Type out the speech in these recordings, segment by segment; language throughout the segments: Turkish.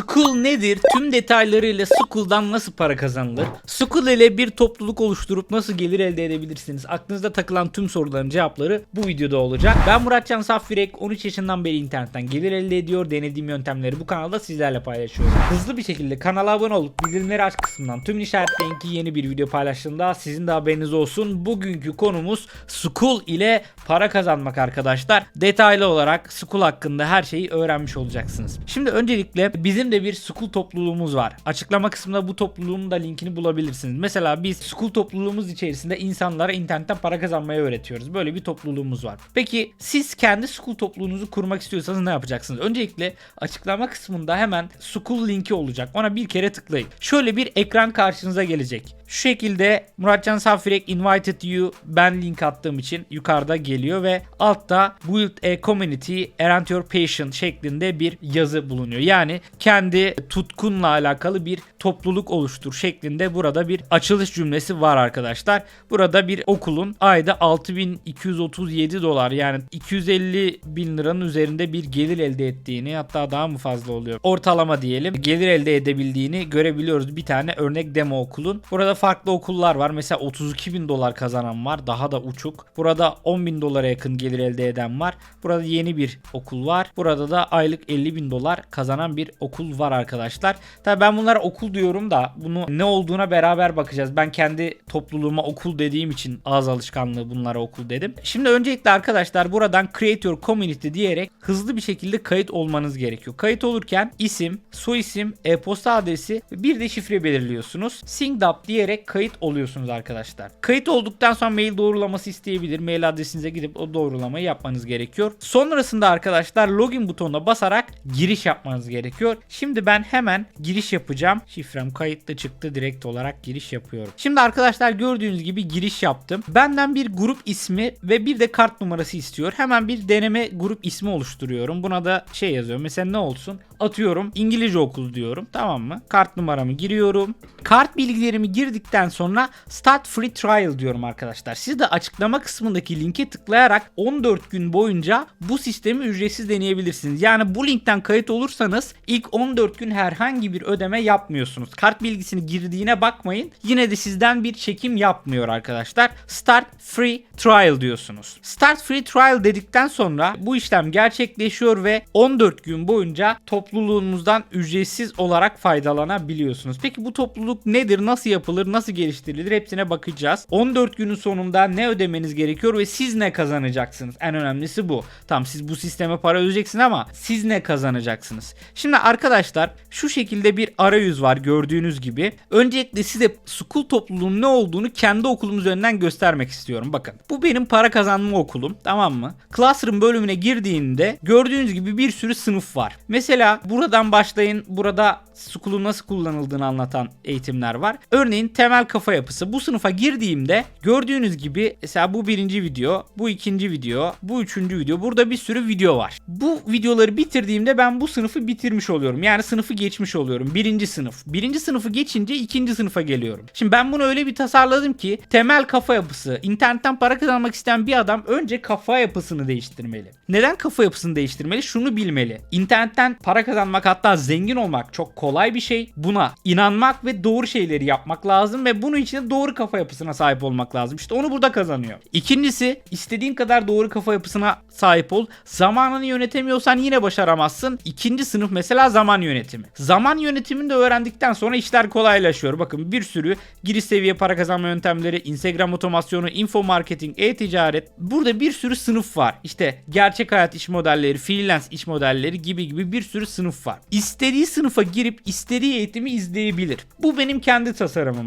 School nedir? Tüm detaylarıyla School'dan nasıl para kazanılır? School ile bir topluluk oluşturup nasıl gelir elde edebilirsiniz? Aklınızda takılan tüm soruların cevapları bu videoda olacak. Ben Muratcan Safvirek, 13 yaşından beri internetten gelir elde ediyor. Denediğim yöntemleri bu kanalda sizlerle paylaşıyorum. Hızlı bir şekilde kanala abone olup bildirimleri aç kısmından tüm işaretleyin ki yeni bir video paylaştığımda sizin de haberiniz olsun. Bugünkü konumuz School ile para kazanmak arkadaşlar. Detaylı olarak School hakkında her şeyi öğrenmiş olacaksınız. Şimdi öncelikle bizim de bir School topluluğumuz var. Açıklama kısmında bu topluluğun da linkini bulabilirsiniz. Mesela biz School topluluğumuz içerisinde insanlara internetten para kazanmayı öğretiyoruz. Böyle bir topluluğumuz var. Peki siz kendi School topluluğunuzu kurmak istiyorsanız ne yapacaksınız? Öncelikle açıklama kısmında hemen School linki olacak. Ona bir kere tıklayın. Şöyle bir ekran karşınıza gelecek. Şu şekilde Muratcan Safirek invited you ben link attığım için yukarıda geliyor ve altta build a community and your passion şeklinde bir yazı bulunuyor. Yani kendi tutkunla alakalı bir topluluk oluştur şeklinde burada bir açılış cümlesi var arkadaşlar. Burada bir okulun ayda 6237 dolar yani 250 bin liranın üzerinde bir gelir elde ettiğini hatta daha mı fazla oluyor ortalama diyelim gelir elde edebildiğini görebiliyoruz. Bir tane örnek demo okulun. Burada farklı okullar var. Mesela 32 bin dolar kazanan var. Daha da uçuk. Burada 10 bin dolara yakın gelir elde eden var. Burada yeni bir okul var. Burada da aylık 50 bin dolar kazanan bir okul var arkadaşlar. Tabi ben bunlara okul diyorum da bunu ne olduğuna beraber bakacağız. Ben kendi topluluğuma okul dediğim için ağız alışkanlığı bunlara okul dedim. Şimdi öncelikle arkadaşlar buradan create your community diyerek hızlı bir şekilde kayıt olmanız gerekiyor. Kayıt olurken isim, soyisim, e-posta adresi bir de şifre belirliyorsunuz. Synced up diyerek kayıt oluyorsunuz arkadaşlar. Kayıt olduktan sonra mail doğrulaması isteyebilir. Mail adresinize gidip o doğrulamayı yapmanız gerekiyor. Sonrasında arkadaşlar login butonuna basarak giriş yapmanız gerekiyor. Şimdi ben hemen giriş yapacağım. Şifrem kayıtlı çıktı. Direkt olarak giriş yapıyorum. Şimdi arkadaşlar gördüğünüz gibi giriş yaptım. Benden bir grup ismi ve bir de kart numarası istiyor. Hemen bir deneme grup ismi oluşturuyorum. Buna da şey yazıyorum. Mesela ne olsun? Atıyorum İngilizce okulu diyorum. Tamam mı? Kart numaramı giriyorum. Kart bilgilerimi girdikten sonra Start Free Trial diyorum arkadaşlar. Siz de açıklama kısmındaki linke tıklayarak 14 gün boyunca bu sistemi ücretsiz deneyebilirsiniz. Yani bu linkten kayıt olursanız ilk 14 gün herhangi bir ödeme yapmıyorsunuz. Kart bilgisini girdiğine bakmayın. Yine de sizden bir çekim yapmıyor arkadaşlar. Start Free Trial diyorsunuz. Start Free Trial dedikten sonra bu işlem gerçekleşiyor ve 14 gün boyunca topluluğunuzdan ücretsiz olarak faydalanabiliyorsunuz. Peki bu topluluk nedir? Nasıl yapılır? Nasıl geliştirilir? Hepsine bakacağız. 14 günün sonunda ne ödemeniz gerekiyor ve siz ne kazanacaksınız? En önemlisi bu. Tamam siz bu sisteme para ödeyeceksiniz ama siz ne kazanacaksınız? Şimdi arkadaşlar şu şekilde bir arayüz var gördüğünüz gibi. Öncelikle size School topluluğunun ne olduğunu kendi okulumuz üzerinden göstermek istiyorum. Bakın bu benim para kazanma okulum tamam mı? Classroom bölümüne girdiğinde gördüğünüz gibi bir sürü sınıf var. Mesela buradan başlayın. Burada School'un nasıl kullanıldığını anlatan eğitimler var. Örneğin temel kafa yapısı. Bu sınıfa girdiğimde gördüğünüz gibi mesela bu birinci video, bu ikinci video, bu üçüncü video. Burada bir sürü video var. Bu videoları bitirdiğimde ben bu sınıfı bitirmiş oluyorum. Yani sınıfı geçmiş oluyorum. Birinci sınıf. Birinci sınıfı geçince ikinci sınıfa geliyorum. Şimdi ben bunu öyle bir tasarladım ki temel kafa yapısı. İnternetten para kazanmak isteyen bir adam önce kafa yapısını değiştirmeli. Neden kafa yapısını değiştirmeli? Şunu bilmeli. İnternetten para kazanmak hatta zengin olmak çok kolay bir şey. Buna inanmak ve doğru şeyleri yapmak lazım ve bunun için de doğru kafa yapısına sahip olmak lazım. İşte onu burada kazanıyor. İkincisi istediğin kadar doğru kafa yapısına sahip ol. Zamanını yönetemiyorsan yine başaramazsın. İkinci sınıf mesela zaman yönetimi. Zaman yönetimini de öğrendikten sonra işler kolaylaşıyor. Bakın bir sürü giriş seviye para kazanma yöntemleri, Instagram otomasyonu, info marketing, e-ticaret. Burada bir sürü sınıf var. İşte gerçek hayat iş modelleri, freelance iş modelleri gibi gibi bir sürü sınıf var. İstediği sınıfa girip istediği eğitimi izleyebilir. Bu benim kendi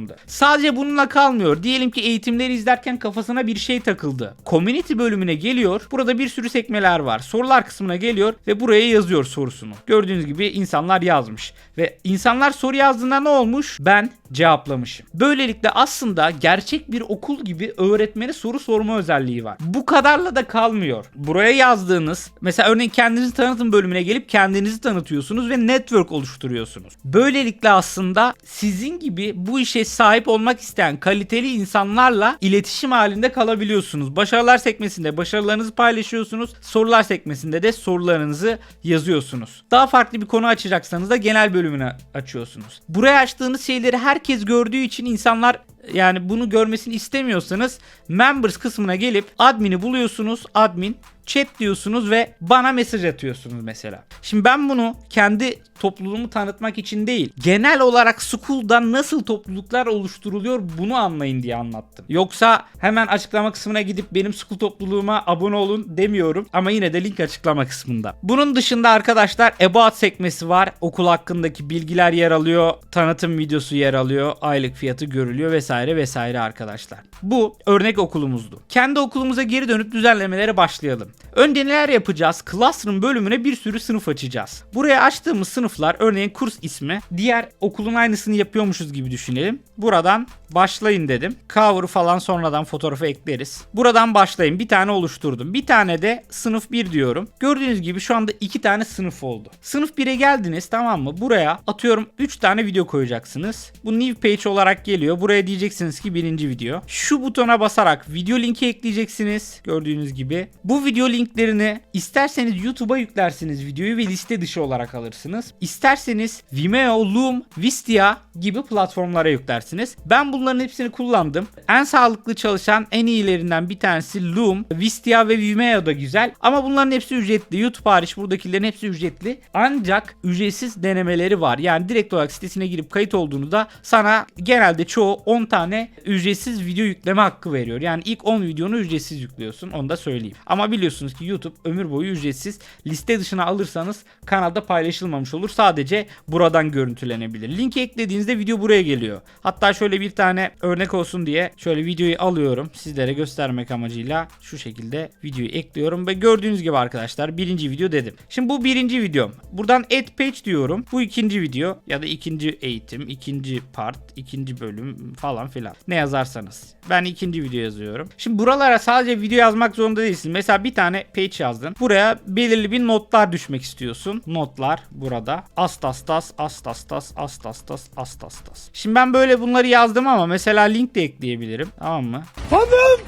tasarımımdı. Sadece bununla kalmıyor. Diyelim ki eğitimleri izlerken kafasına bir şey takıldı. Community bölümüne geliyor. Burada bir sürü sekmeler var. Sorular kısmına geliyor ve buraya yazıyor sorusunu. Gördüğünüz gibi insanlar yazmış. Ve insanlar soru yazdığında ne olmuş? Ben cevaplamışım. Böylelikle aslında gerçek bir okul gibi öğretmene soru sorma özelliği var. Bu kadarla da kalmıyor. Buraya yazdığınız mesela örneğin kendinizi tanıtın bölümüne gelip kendinizi tanıtıyorsunuz ve network oluşturuyorsunuz. Böylelikle aslında sizin gibi bu işe sahip olmak isteyen kaliteli insanlarla iletişim halinde kalabiliyorsunuz. Başarılar sekmesinde başarılarınızı paylaşıyorsunuz. Sorular sekmesinde de sorularınızı yazıyorsunuz. Daha farklı bir konu açacaksanız da genel bölümünü açıyorsunuz. Buraya açtığınız şeyleri herkes gördüğü için insanlar yani bunu görmesini istemiyorsanız members kısmına gelip admin'i buluyorsunuz. Admin chat diyorsunuz ve bana mesaj atıyorsunuz mesela. Şimdi ben bunu kendi topluluğumu tanıtmak için değil, genel olarak School'da nasıl topluluklar oluşturuluyor bunu anlayın diye anlattım. Yoksa hemen açıklama kısmına gidip benim School topluluğuma abone olun demiyorum ama yine de link açıklama kısmında. Bunun dışında arkadaşlar About sekmesi var. Okul hakkındaki bilgiler yer alıyor, tanıtım videosu yer alıyor, aylık fiyatı görülüyor vesaire vesaire arkadaşlar. Bu örnek okulumuzdu. Kendi okulumuza geri dönüp düzenlemelere başlayalım. Önce neler yapacağız? Classroom bölümüne bir sürü sınıf açacağız. Buraya açtığımız sınıflar örneğin kurs ismi. Diğer okulun aynısını yapıyormuşuz gibi düşünelim. Buradan başlayın dedim. Cover'ı falan sonradan fotoğrafı ekleriz. Buradan başlayın. Bir tane oluşturdum. Bir tane de sınıf 1 diyorum. Gördüğünüz gibi şu anda iki tane sınıf oldu. Sınıf 1'e geldiniz tamam mı? Buraya atıyorum 3 tane video koyacaksınız. Bu new page olarak geliyor. Buraya diyeceksiniz ki birinci video. Şu butona basarak video linki ekleyeceksiniz. Gördüğünüz gibi. Bu video linklerini isterseniz YouTube'a yüklersiniz videoyu ve liste dışı olarak alırsınız. İsterseniz Vimeo, Loom, Wistia gibi platformlara yüklersiniz. Ben bunların hepsini kullandım. En sağlıklı çalışan en iyilerinden bir tanesi Loom, Wistia ve Vimeo da güzel. Ama bunların hepsi ücretli. YouTube hariç buradakilerin hepsi ücretli. Ancak ücretsiz denemeleri var. Yani direkt olarak sitesine girip kayıt olduğunuzda sana genelde çoğu 10 tane ücretsiz video yükleme hakkı veriyor. Yani ilk 10 videonu ücretsiz yüklüyorsun. Onu da söyleyeyim. Ama biliyorsunuz ki YouTube ömür boyu ücretsiz. Liste dışına alırsanız kanalda paylaşılmamış olur. Sadece buradan görüntülenebilir. Linki eklediğinizde video buraya geliyor. Hatta şöyle bir tane örnek olsun diye şöyle videoyu alıyorum. Sizlere göstermek amacıyla şu şekilde videoyu ekliyorum ve gördüğünüz gibi arkadaşlar birinci video dedim. Şimdi bu birinci videom. Buradan add page diyorum. Bu ikinci video ya da ikinci eğitim, ikinci part, ikinci bölüm falan filan. Ne yazarsanız. Ben ikinci video yazıyorum. Şimdi buralara sadece video yazmak zorunda değilsin. Mesela bir tane page yazdın. Buraya belirli bir notlar düşmek istiyorsun. Notlar burada. Astastas, astastas, astastas, astastas. Şimdi ben böyle bunları yazdım ama mesela link de ekleyebilirim. Tamam mı? Tamam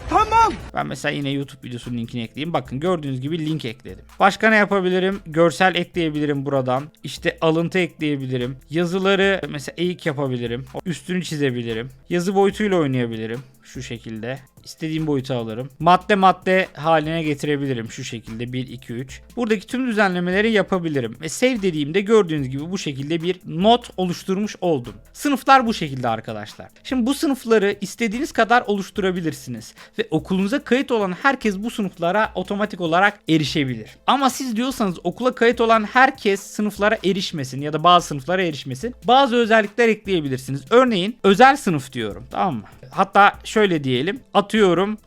tamam. Ben mesela yine YouTube videosunun linkini ekleyeyim. Bakın gördüğünüz gibi link ekledim. Başka ne yapabilirim? Görsel ekleyebilirim buradan. İşte alıntı ekleyebilirim. Yazıları mesela eğik yapabilirim. Üstünü çizebilirim. Yazı boyutuyla oynayabilirim. Şu şekilde. İstediğim boyutu alırım. Madde madde haline getirebilirim şu şekilde 1 2 3. Buradaki tüm düzenlemeleri yapabilirim. Ve save dediğimde gördüğünüz gibi bu şekilde bir not oluşturmuş oldum. Sınıflar bu şekilde arkadaşlar. Şimdi bu sınıfları istediğiniz kadar oluşturabilirsiniz ve okulunuza kayıt olan herkes bu sınıflara otomatik olarak erişebilir. Ama siz diyorsanız okula kayıt olan herkes sınıflara erişmesin ya da bazı sınıflara erişmesin. Bazı özellikler ekleyebilirsiniz. Örneğin özel sınıf diyorum tamam mı? Hatta şöyle diyelim. Atıyorum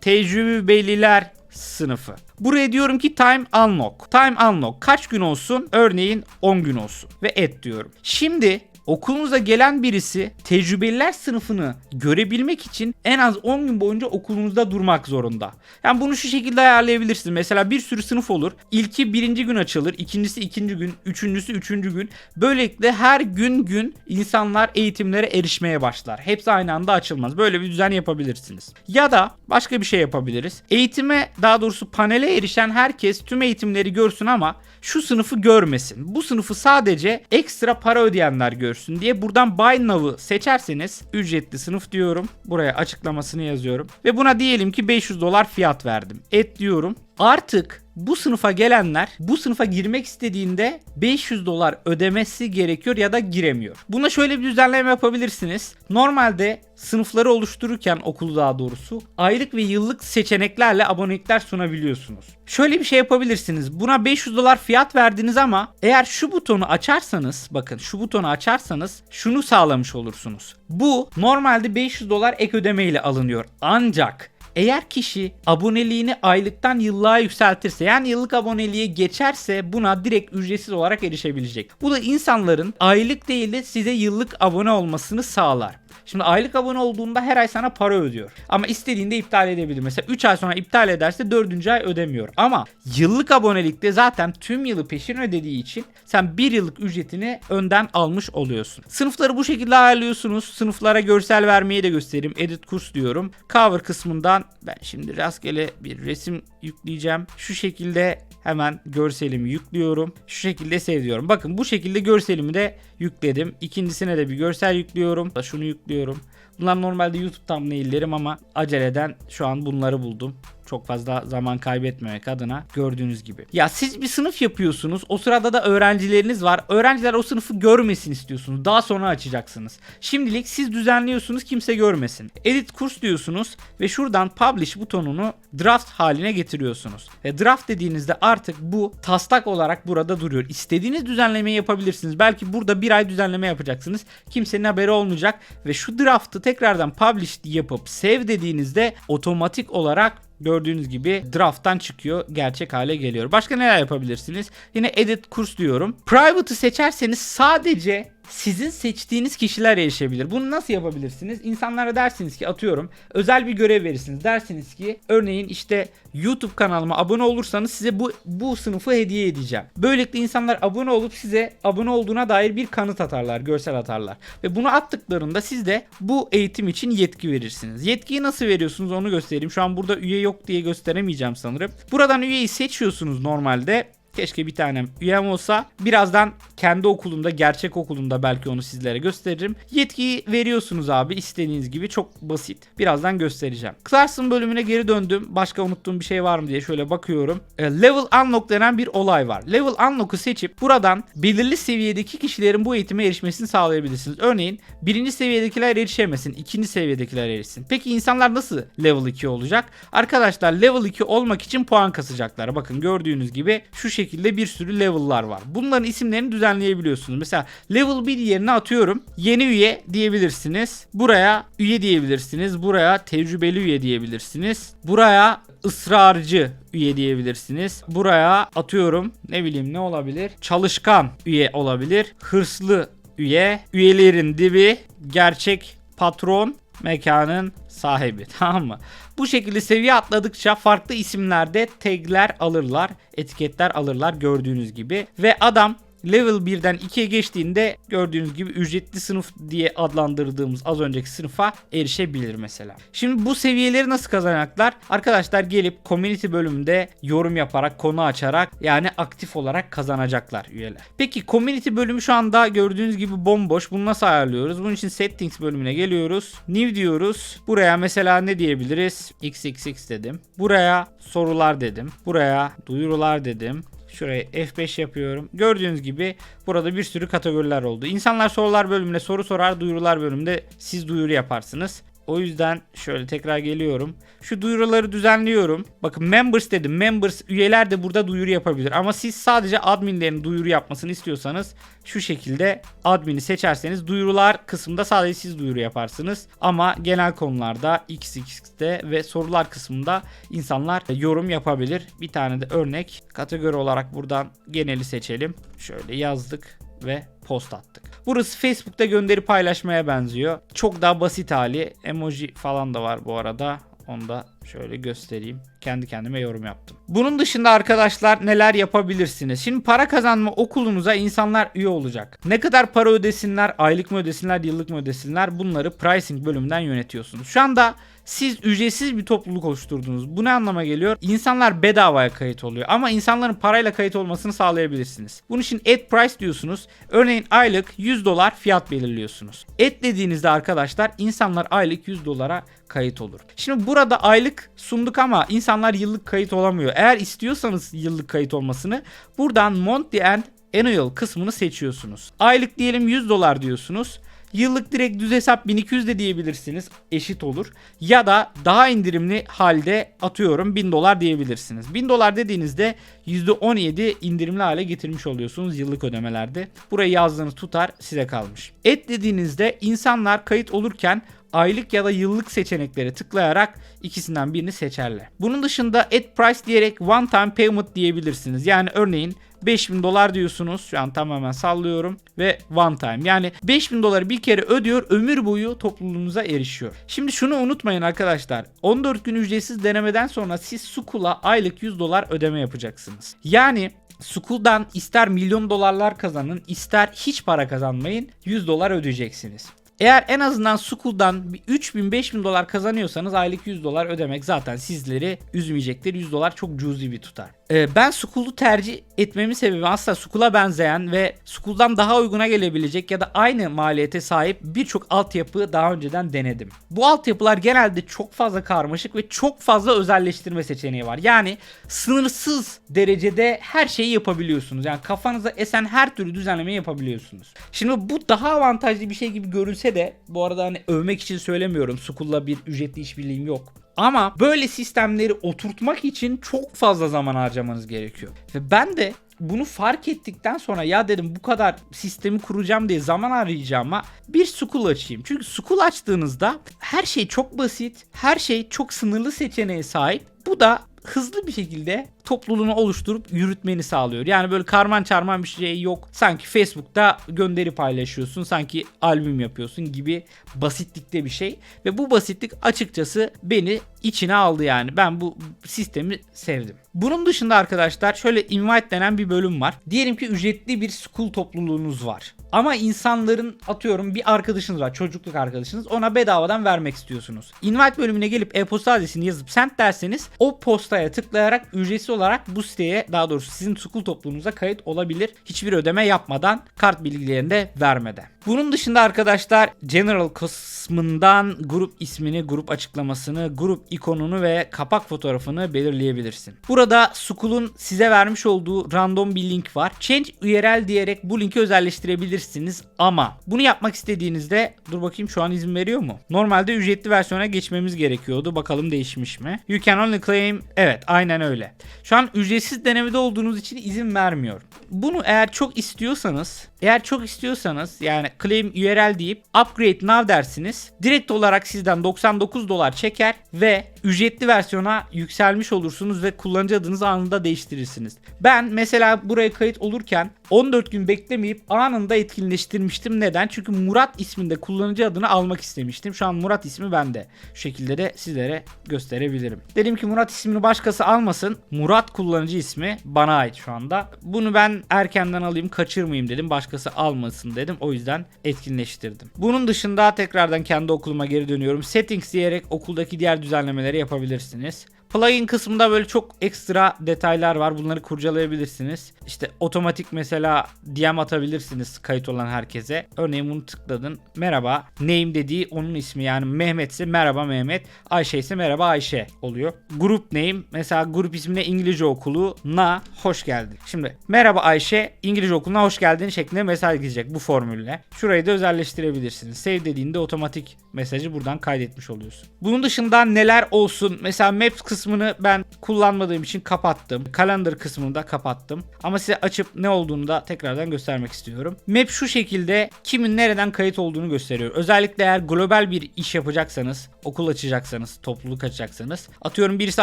tecrübeliler sınıfı. Buraya diyorum ki time unlock. Time unlock kaç gün olsun? Örneğin 10 gün olsun. Ve et diyorum. Şimdi okulunuza gelen birisi tecrübeliler sınıfını görebilmek için en az 10 gün boyunca okulunuzda durmak zorunda. Yani bunu şu şekilde ayarlayabilirsiniz. Mesela bir sürü sınıf olur. İlki birinci gün açılır. ikincisi ikinci gün. Üçüncüsü üçüncü gün. Böylelikle her gün gün insanlar eğitimlere erişmeye başlar. Hepsi aynı anda açılmaz. Böyle bir düzen yapabilirsiniz. Ya da başka bir şey yapabiliriz. Eğitime daha doğrusu panele erişen herkes tüm eğitimleri görsün ama şu sınıfı görmesin. Bu sınıfı sadece ekstra para ödeyenler görsün diye buradan Buy Now'ı seçerseniz ücretli sınıf diyorum. Buraya açıklamasını yazıyorum. Ve buna diyelim ki 500 dolar fiyat verdim. Et diyorum. Artık bu sınıfa gelenler bu sınıfa girmek istediğinde 500 dolar ödemesi gerekiyor ya da giremiyor. Buna şöyle bir düzenleme yapabilirsiniz. Normalde sınıfları oluştururken okulu daha doğrusu aylık ve yıllık seçeneklerle abonelikler sunabiliyorsunuz. Şöyle bir şey yapabilirsiniz. Buna 500 dolar fiyat verdiniz ama eğer şu butonu açarsanız bakın şu butonu açarsanız şunu sağlamış olursunuz. Bu normalde 500 dolar ek ödeme ile alınıyor. Ancak eğer kişi aboneliğini aylıktan yıllığa yükseltirse yani yıllık aboneliğe geçerse buna direkt ücretsiz olarak erişebilecek. Bu da insanların aylık değil de size yıllık abone olmasını sağlar. Şimdi aylık abone olduğunda her ay sana para ödüyor. Ama istediğinde iptal edebilir. Mesela 3 ay sonra iptal ederse 4. ay ödemiyor. Ama yıllık abonelikte zaten tüm yılı peşin ödediği için sen 1 yıllık ücretini önden almış oluyorsun. Sınıfları bu şekilde ayarlıyorsunuz. Sınıflara görsel vermeyi de göstereyim. Edit kurs diyorum. Cover kısmından ben şimdi rastgele bir resim yükleyeceğim. Şu şekilde hemen görselimi yüklüyorum. Şu şekilde seviyorum. Bakın bu şekilde görselimi de yükledim. İkincisine de bir görsel yüklüyorum. Şunu yüklüyorum. Bunlar normalde YouTube thumbnail'lerim ama aceleden şu an bunları buldum. Çok fazla zaman kaybetmemek adına gördüğünüz gibi. Ya siz bir sınıf yapıyorsunuz. O sırada da öğrencileriniz var. Öğrenciler o sınıfı görmesin istiyorsunuz. Daha sonra açacaksınız. Şimdilik siz düzenliyorsunuz kimse görmesin. Edit kurs diyorsunuz ve şuradan publish butonunu draft haline getiriyorsunuz. Ve draft dediğinizde artık bu taslak olarak burada duruyor. İstediğiniz düzenlemeyi yapabilirsiniz. Belki burada bir ay düzenleme yapacaksınız. Kimsenin haberi olmayacak ve şu draftı tekrardan publish yapıp save dediğinizde otomatik olarak Gördüğünüz gibi draft'tan çıkıyor, gerçek hale geliyor. Başka neler yapabilirsiniz? Yine edit kurs diyorum. Private'ı seçerseniz sadece sizin seçtiğiniz kişiler erişebilir. Bunu nasıl yapabilirsiniz? İnsanlara dersiniz ki atıyorum özel bir görev verirsiniz. Dersiniz ki örneğin işte YouTube kanalıma abone olursanız size bu bu sınıfı hediye edeceğim. Böylelikle insanlar abone olup size abone olduğuna dair bir kanıt atarlar, görsel atarlar. Ve bunu attıklarında siz de bu eğitim için yetki verirsiniz. Yetkiyi nasıl veriyorsunuz onu göstereyim. Şu an burada üye yok diye gösteremeyeceğim sanırım. Buradan üyeyi seçiyorsunuz normalde. Keşke bir tanem üyem olsa. Birazdan kendi okulumda, gerçek okulumda belki onu sizlere gösteririm. Yetkiyi veriyorsunuz abi istediğiniz gibi. Çok basit. Birazdan göstereceğim. Clarkson bölümüne geri döndüm. Başka unuttuğum bir şey var mı diye şöyle bakıyorum. E, level Unlock denen bir olay var. Level Unlock'u seçip buradan belirli seviyedeki kişilerin bu eğitime erişmesini sağlayabilirsiniz. Örneğin birinci seviyedekiler erişemesin. ikinci seviyedekiler erişsin. Peki insanlar nasıl level 2 olacak? Arkadaşlar level 2 olmak için puan kasacaklar. Bakın gördüğünüz gibi şu şekilde bir sürü level'lar var. Bunların isimlerini düzenleyebiliyorsunuz. Mesela level 1 yerine atıyorum. Yeni üye diyebilirsiniz. Buraya üye diyebilirsiniz. Buraya tecrübeli üye diyebilirsiniz. Buraya ısrarcı üye diyebilirsiniz. Buraya atıyorum ne bileyim ne olabilir? Çalışkan üye olabilir. Hırslı üye, üyelerin dibi, gerçek patron, mekanın sahibi tamam mı? Bu şekilde seviye atladıkça farklı isimlerde tagler alırlar, etiketler alırlar gördüğünüz gibi ve adam level 1'den 2'ye geçtiğinde gördüğünüz gibi ücretli sınıf diye adlandırdığımız az önceki sınıfa erişebilir mesela. Şimdi bu seviyeleri nasıl kazanacaklar? Arkadaşlar gelip community bölümünde yorum yaparak, konu açarak yani aktif olarak kazanacaklar üyeler. Peki community bölümü şu anda gördüğünüz gibi bomboş. Bunu nasıl ayarlıyoruz? Bunun için settings bölümüne geliyoruz. New diyoruz. Buraya mesela ne diyebiliriz? xxx dedim. Buraya sorular dedim. Buraya duyurular dedim. Şuraya F5 yapıyorum. Gördüğünüz gibi burada bir sürü kategoriler oldu. İnsanlar sorular bölümüne soru sorar, duyurular bölümünde siz duyuru yaparsınız. O yüzden şöyle tekrar geliyorum. Şu duyuruları düzenliyorum. Bakın members dedim. Members üyeler de burada duyuru yapabilir. Ama siz sadece adminlerin duyuru yapmasını istiyorsanız şu şekilde admini seçerseniz duyurular kısmında sadece siz duyuru yaparsınız. Ama genel konularda XX'de ve sorular kısmında insanlar yorum yapabilir. Bir tane de örnek kategori olarak buradan geneli seçelim. Şöyle yazdık ve post attık. Burası Facebook'ta gönderi paylaşmaya benziyor. Çok daha basit hali. Emoji falan da var bu arada. Onu da şöyle göstereyim. Kendi kendime yorum yaptım. Bunun dışında arkadaşlar neler yapabilirsiniz? Şimdi para kazanma okulunuza insanlar üye olacak. Ne kadar para ödesinler, aylık mı ödesinler, yıllık mı ödesinler bunları pricing bölümünden yönetiyorsunuz. Şu anda siz ücretsiz bir topluluk oluşturdunuz. Bu ne anlama geliyor? İnsanlar bedavaya kayıt oluyor ama insanların parayla kayıt olmasını sağlayabilirsiniz. Bunun için add price diyorsunuz. Örneğin aylık 100 dolar fiyat belirliyorsunuz. Add dediğinizde arkadaşlar insanlar aylık 100 dolara kayıt olur. Şimdi burada aylık sunduk ama insanlar yıllık kayıt olamıyor. Eğer istiyorsanız yıllık kayıt olmasını buradan monthly and annual kısmını seçiyorsunuz. Aylık diyelim 100 dolar diyorsunuz. Yıllık direkt düz hesap 1200 de diyebilirsiniz. Eşit olur. Ya da daha indirimli halde atıyorum 1000 dolar diyebilirsiniz. 1000 dolar dediğinizde %17 indirimli hale getirmiş oluyorsunuz yıllık ödemelerde. Burayı yazdığınız tutar size kalmış. Et dediğinizde insanlar kayıt olurken aylık ya da yıllık seçenekleri tıklayarak ikisinden birini seçerler. Bunun dışında add price diyerek one time payment diyebilirsiniz. Yani örneğin 5000 dolar diyorsunuz. Şu an tamamen sallıyorum ve one time. Yani 5000 doları bir kere ödüyor, ömür boyu topluluğunuza erişiyor. Şimdi şunu unutmayın arkadaşlar. 14 gün ücretsiz denemeden sonra siz Sukul'a aylık 100 dolar ödeme yapacaksınız. Yani Sukul'dan ister milyon dolarlar kazanın, ister hiç para kazanmayın 100 dolar ödeyeceksiniz. Eğer en azından Sukul'dan bir 3000-5000 dolar kazanıyorsanız aylık 100 dolar ödemek zaten sizleri üzmeyecektir. 100 dolar çok cüzi bir tutar. Ee, ben Sukul'u tercih etmemin sebebi aslında Sukul'a benzeyen ve Sukul'dan daha uyguna gelebilecek ya da aynı maliyete sahip birçok altyapı daha önceden denedim. Bu altyapılar genelde çok fazla karmaşık ve çok fazla özelleştirme seçeneği var. Yani sınırsız derecede her şeyi yapabiliyorsunuz. Yani kafanıza esen her türlü düzenlemeyi yapabiliyorsunuz. Şimdi bu daha avantajlı bir şey gibi görünse de bu arada hani övmek için söylemiyorum. Sukul'la bir ücretli işbirliğim yok. Ama böyle sistemleri oturtmak için çok fazla zaman harcamanız gerekiyor. Ve ben de bunu fark ettikten sonra ya dedim bu kadar sistemi kuracağım diye zaman arayacağıma bir Sukul açayım. Çünkü Sukul açtığınızda her şey çok basit, her şey çok sınırlı seçeneğe sahip. Bu da hızlı bir şekilde topluluğunu oluşturup yürütmeni sağlıyor. Yani böyle karman çarman bir şey yok. Sanki Facebook'ta gönderi paylaşıyorsun, sanki albüm yapıyorsun gibi basitlikte bir şey. Ve bu basitlik açıkçası beni içine aldı yani. Ben bu sistemi sevdim. Bunun dışında arkadaşlar şöyle invite denen bir bölüm var. Diyelim ki ücretli bir school topluluğunuz var. Ama insanların atıyorum bir arkadaşınız var çocukluk arkadaşınız ona bedavadan vermek istiyorsunuz. Invite bölümüne gelip e-posta adresini yazıp send derseniz o postaya tıklayarak ücretsiz olarak bu siteye daha doğrusu sizin school topluluğunuza kayıt olabilir. Hiçbir ödeme yapmadan kart bilgilerini de vermeden. Bunun dışında arkadaşlar general kısmından grup ismini, grup açıklamasını, grup ikonunu ve kapak fotoğrafını belirleyebilirsin. Burada School'un size vermiş olduğu random bir link var. Change URL diyerek bu linki özelleştirebilirsiniz ama bunu yapmak istediğinizde dur bakayım şu an izin veriyor mu? Normalde ücretli versiyona geçmemiz gerekiyordu. Bakalım değişmiş mi? You can only claim evet aynen öyle. Şu an ücretsiz denemede olduğunuz için izin vermiyor. Bunu eğer çok istiyorsanız eğer çok istiyorsanız yani claim URL deyip upgrade now dersiniz. Direkt olarak sizden 99 dolar çeker ve ücretli versiyona yükselmiş olursunuz ve kullanıcı adınızı anında değiştirirsiniz. Ben mesela buraya kayıt olurken 14 gün beklemeyip anında etkinleştirmiştim. Neden? Çünkü Murat isminde kullanıcı adını almak istemiştim. Şu an Murat ismi bende. Şu şekilde de sizlere gösterebilirim. Dedim ki Murat ismini başkası almasın. Murat kullanıcı ismi bana ait şu anda. Bunu ben erkenden alayım kaçırmayayım dedim. Başkası almasın dedim. O yüzden etkinleştirdim. Bunun dışında tekrardan kendi okuluma geri dönüyorum. Settings diyerek okuldaki diğer düzenlemeleri yapabilirsiniz. Plugin kısmında böyle çok ekstra detaylar var. Bunları kurcalayabilirsiniz. İşte otomatik mesela DM atabilirsiniz kayıt olan herkese. Örneğin bunu tıkladın. Merhaba. Name dediği onun ismi yani Mehmet ise merhaba Mehmet. Ayşe ise merhaba Ayşe oluyor. Grup name mesela grup ismine İngilizce okulu na hoş geldin. Şimdi merhaba Ayşe İngilizce okuluna hoş geldin şeklinde mesaj gidecek bu formülle. Şurayı da özelleştirebilirsiniz. Save dediğinde otomatik mesajı buradan kaydetmiş oluyorsun. Bunun dışında neler olsun? Mesela Maps kısmını ben kullanmadığım için kapattım. Calendar kısmını da kapattım. Ama size açıp ne olduğunu da tekrardan göstermek istiyorum. Map şu şekilde kimin nereden kayıt olduğunu gösteriyor. Özellikle eğer global bir iş yapacaksanız, okul açacaksanız, topluluk açacaksanız. Atıyorum birisi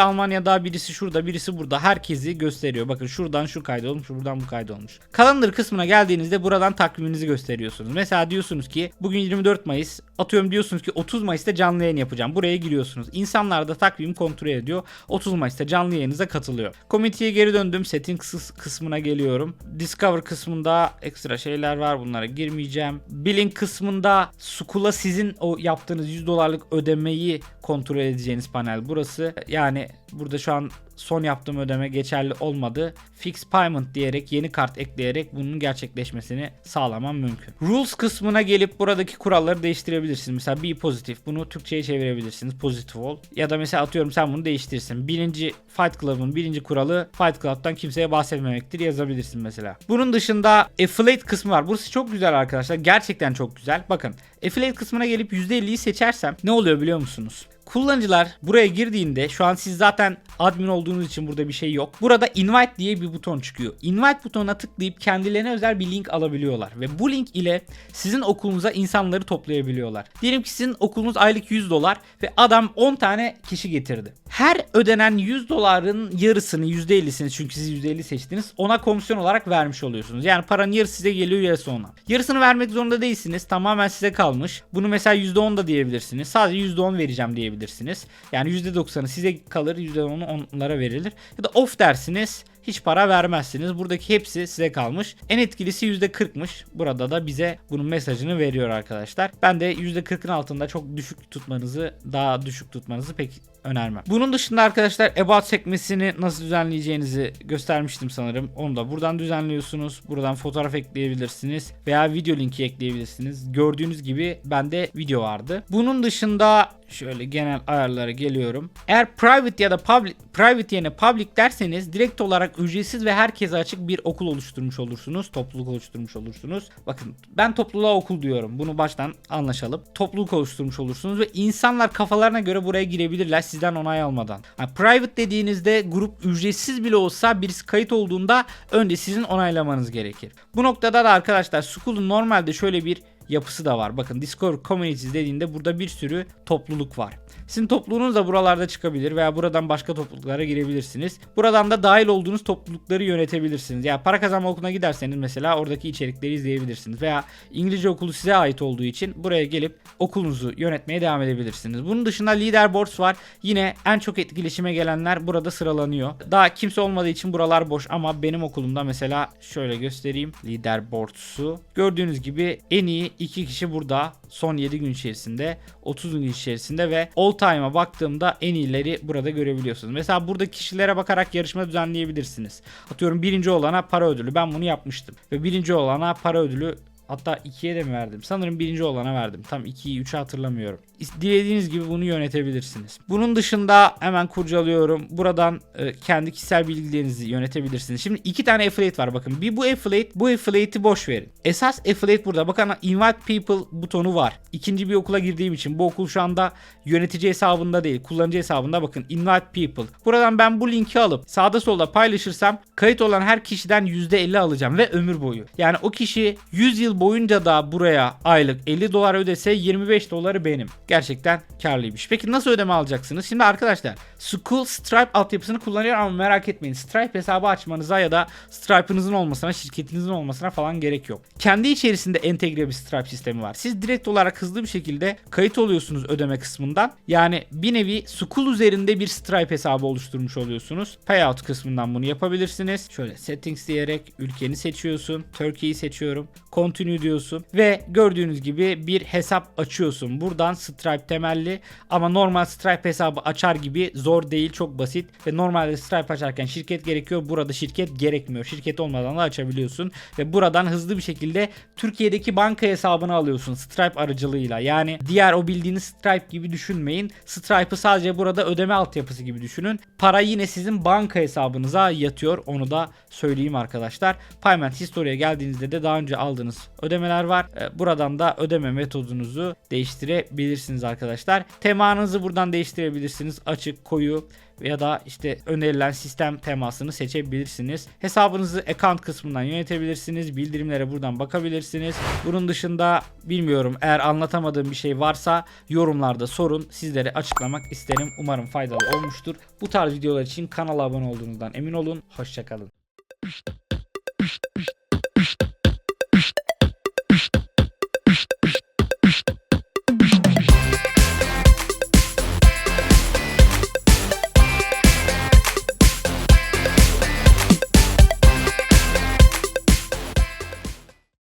Almanya'da, birisi şurada, birisi burada. Herkesi gösteriyor. Bakın şuradan şu kaydolmuş, buradan bu kaydolmuş. Calendar kısmına geldiğinizde buradan takviminizi gösteriyorsunuz. Mesela diyorsunuz ki bugün 24 Mayıs. Atıyorum diyorsunuz ki 30 Mayıs'ta canlı yayın yapacağım. Buraya giriyorsunuz. İnsanlar da takvimi kontrol ediyor. 30 Mayıs'ta canlı yayınıza katılıyor. Community'ye geri döndüm. Settings kısmına geliyorum. Discover kısmında ekstra şeyler var. Bunlara girmeyeceğim. Billing kısmında Sukula sizin o yaptığınız 100 dolarlık ödemeyi kontrol edeceğiniz panel burası. Yani burada şu an son yaptığım ödeme geçerli olmadı. Fix payment diyerek yeni kart ekleyerek bunun gerçekleşmesini sağlamam mümkün. Rules kısmına gelip buradaki kuralları değiştirebilirsiniz. Mesela be pozitif bunu Türkçe'ye çevirebilirsiniz. Pozitif ol. Ya da mesela atıyorum sen bunu değiştirsin. Birinci Fight Club'ın birinci kuralı Fight Club'tan kimseye bahsetmemektir yazabilirsin mesela. Bunun dışında affiliate kısmı var. Burası çok güzel arkadaşlar. Gerçekten çok güzel. Bakın affiliate kısmına gelip %50'yi seçersem ne oluyor biliyor musunuz? Kullanıcılar buraya girdiğinde şu an siz zaten admin olduğunuz için burada bir şey yok. Burada invite diye bir buton çıkıyor. Invite butonuna tıklayıp kendilerine özel bir link alabiliyorlar ve bu link ile sizin okulunuza insanları toplayabiliyorlar. Diyelim ki sizin okulunuz aylık 100 dolar ve adam 10 tane kişi getirdi. Her ödenen 100 doların yarısını %50'sini çünkü siz %50 seçtiniz ona komisyon olarak vermiş oluyorsunuz. Yani paranın yarısı size geliyor yarısı ona. Yarısını vermek zorunda değilsiniz. Tamamen size kalmış. Bunu mesela %10 da diyebilirsiniz. Sadece %10 vereceğim diyebilirsiniz. Yani %90'ı size kalır %10'u onlara verilir. Ya da off dersiniz hiç para vermezsiniz. Buradaki hepsi size kalmış. En etkilisi %40'mış. Burada da bize bunun mesajını veriyor arkadaşlar. Ben de %40'ın altında çok düşük tutmanızı, daha düşük tutmanızı pek önermem. Bunun dışında arkadaşlar About sekmesini nasıl düzenleyeceğinizi göstermiştim sanırım. Onu da buradan düzenliyorsunuz. Buradan fotoğraf ekleyebilirsiniz veya video linki ekleyebilirsiniz. Gördüğünüz gibi bende video vardı. Bunun dışında şöyle genel ayarlara geliyorum. Eğer private ya da public private yerine public derseniz direkt olarak ücretsiz ve herkese açık bir okul oluşturmuş olursunuz. Topluluk oluşturmuş olursunuz. Bakın ben topluluğa okul diyorum. Bunu baştan anlaşalım. Topluluk oluşturmuş olursunuz ve insanlar kafalarına göre buraya girebilirler sizden onay almadan. Yani private dediğinizde grup ücretsiz bile olsa birisi kayıt olduğunda önce sizin onaylamanız gerekir. Bu noktada da arkadaşlar School'un normalde şöyle bir yapısı da var. Bakın Discord Communities dediğinde burada bir sürü topluluk var. Sizin topluluğunuz da buralarda çıkabilir veya buradan başka topluluklara girebilirsiniz. Buradan da dahil olduğunuz toplulukları yönetebilirsiniz. Ya para kazanma okuluna giderseniz mesela oradaki içerikleri izleyebilirsiniz veya İngilizce okulu size ait olduğu için buraya gelip okulunuzu yönetmeye devam edebilirsiniz. Bunun dışında leaderboards var. Yine en çok etkileşime gelenler burada sıralanıyor. Daha kimse olmadığı için buralar boş ama benim okulumda mesela şöyle göstereyim leaderboards'u. Gördüğünüz gibi en iyi iki kişi burada son 7 gün içerisinde 30 gün içerisinde ve all time'a baktığımda en iyileri burada görebiliyorsunuz. Mesela burada kişilere bakarak yarışma düzenleyebilirsiniz. Atıyorum birinci olana para ödülü ben bunu yapmıştım ve birinci olana para ödülü Hatta 2'ye de mi verdim? Sanırım birinci olana verdim. Tam 2'yi 3'ü hatırlamıyorum. Dilediğiniz gibi bunu yönetebilirsiniz. Bunun dışında hemen kurcalıyorum. Buradan e, kendi kişisel bilgilerinizi yönetebilirsiniz. Şimdi iki tane affiliate var bakın. Bir bu affiliate, bu affiliate'i boş verin. Esas affiliate burada. Bakın invite people butonu var. İkinci bir okula girdiğim için bu okul şu anda yönetici hesabında değil, kullanıcı hesabında bakın invite people. Buradan ben bu linki alıp sağda solda paylaşırsam kayıt olan her kişiden %50 alacağım ve ömür boyu. Yani o kişi 100 yıl boyunca da buraya aylık 50 dolar ödese 25 doları benim. Gerçekten karlıymış. Peki nasıl ödeme alacaksınız? Şimdi arkadaşlar School Stripe altyapısını kullanıyor ama merak etmeyin. Stripe hesabı açmanıza ya da Stripe'ınızın olmasına, şirketinizin olmasına falan gerek yok. Kendi içerisinde entegre bir Stripe sistemi var. Siz direkt olarak hızlı bir şekilde kayıt oluyorsunuz ödeme kısmından. Yani bir nevi School üzerinde bir Stripe hesabı oluşturmuş oluyorsunuz. Payout kısmından bunu yapabilirsiniz. Şöyle settings diyerek ülkeni seçiyorsun. Turkey'yi seçiyorum. Continue diyorsun ve gördüğünüz gibi bir hesap açıyorsun. Buradan Stripe temelli ama normal Stripe hesabı açar gibi zor değil çok basit ve normalde Stripe açarken şirket gerekiyor. Burada şirket gerekmiyor. Şirket olmadan da açabiliyorsun ve buradan hızlı bir şekilde Türkiye'deki banka hesabını alıyorsun Stripe aracılığıyla. Yani diğer o bildiğiniz Stripe gibi düşünmeyin. Stripe'ı sadece burada ödeme altyapısı gibi düşünün. Para yine sizin banka hesabınıza yatıyor. Onu da söyleyeyim arkadaşlar. Payment History'e geldiğinizde de daha önce aldığınız ödemeler var. Ee, Buradan da ödeme metodunuzu değiştirebilirsiniz arkadaşlar. Temanızı buradan değiştirebilirsiniz. Açık, koyu ya da işte önerilen sistem temasını seçebilirsiniz. Hesabınızı account kısmından yönetebilirsiniz. Bildirimlere buradan bakabilirsiniz. Bunun dışında bilmiyorum eğer anlatamadığım bir şey varsa yorumlarda sorun. Sizlere açıklamak isterim. Umarım faydalı olmuştur. Bu tarz videolar için kanala abone olduğunuzdan emin olun. Hoşçakalın.